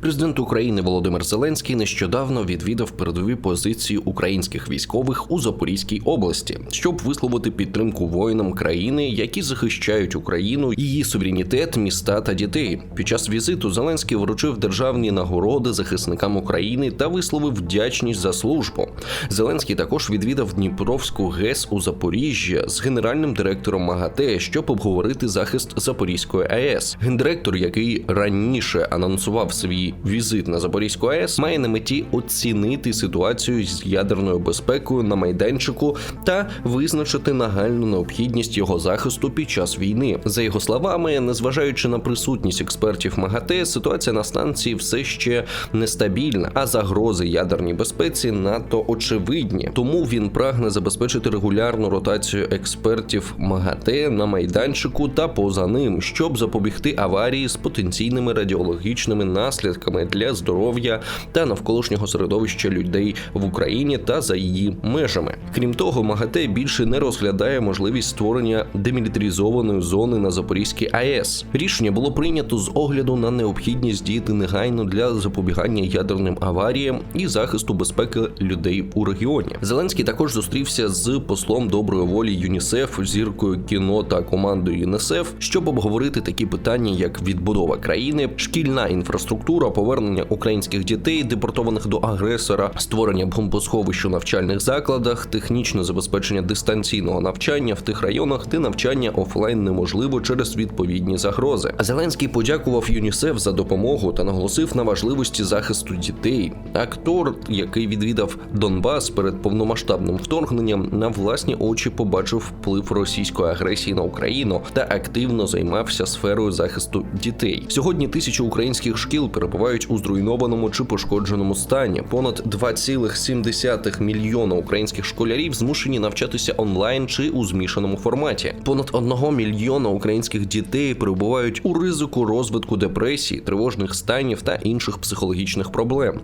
Президент України Володимир Зеленський нещодавно відвідав передові позиції українських військових у Запорізькій області, щоб висловити підтримку воїнам країни, які захищають Україну, її суверенітет, міста та дітей. Під час візиту Зеленський вручив державні нагороди захисникам України та висловив вдячність за службу. Зеленський також відвідав Дніпровську ГЕС у Запоріжжі з генеральним директором МАГАТЕ, щоб обговорити захист Запорізької АЕС. Гендиректор, який раніше анонсував свій візит на Запорізьку АЕС, має на меті оцінити ситуацію з ядерною безпекою на майданчику та визначити нагальну необхідність його захисту під час війни. За його словами, незважаючи на присутність експертів МАГАТЕ, ситуація на станції все ще нестабільна, а загрози ядерній безпеці надто очевидні. Тому він прагне забезпечити регулярну ротацію експертів МАГАТЕ на майданчику та поза ним, щоб запобігти аварії з потенційними радіологічними наслідками для здоров'я та навколишнього середовища людей в Україні та за її межами. Крім того, МАГАТЕ більше не розглядає можливість створення демілітаризованої зони на Запорізькій АЕС. Рішення було прийнято з огляду на необхідність діяти негайно для запобігання ядерним аваріям і захисту безпеки людей у регіоні. Зеленський також зустрівся з послом доброї волі ЮНІСЕФ, зіркою кіно та командою ЮНІСЕФ, щоб обговорити такі питання, як відбудова країни, шкільна інфраструктура, повернення українських дітей, депортованих до агресора, створення бомбосховищ у навчальних закладах, технічне забезпечення дистанційного навчання в тих районах, де навчання офлайн неможливо через відповідні загрози. Зеленський подякував ЮНІСЕФ за допомогу та наголосив на важливості захисту дітей. Актор, який відвідав Донбас перед повномасштабним вторгненням, на власні очі побачив вплив російської агресії на Україну та активно займався сферою захисту дітей. Сьогодні тисячі українських шкіл перебувають у зруйнованому чи пошкодженому стані. Понад 2,7 мільйона українських школярів змушені навчатися онлайн чи у змішаному форматі. Понад 1 мільйона українських дітей перебувають у ризику розвитку депресії, тривожних станів та інших психологічних проблем.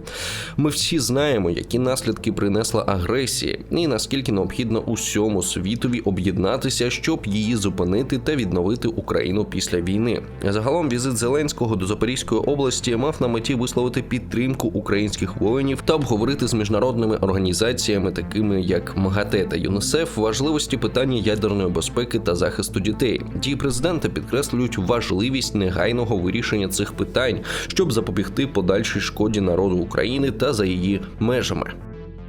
Ми всі знаємо, які наслідки принесла агресія, і наскільки необхідно усьому світові об'єднатися, щоб її зупинити та відновити Україну після війни. Загалом візит Зеленського до Запорізької області мав на меті висловити підтримку українських воїнів та обговорити з міжнародними організаціями, такими як МАГАТЕ та ЮНІСЕФ, важливості питання ядерної безпеки та захисту дітей. Дії президента підкреслюють важливість негайного вирішення цих питань, щоб запобігти подальшій шкоді народу України та за її межами.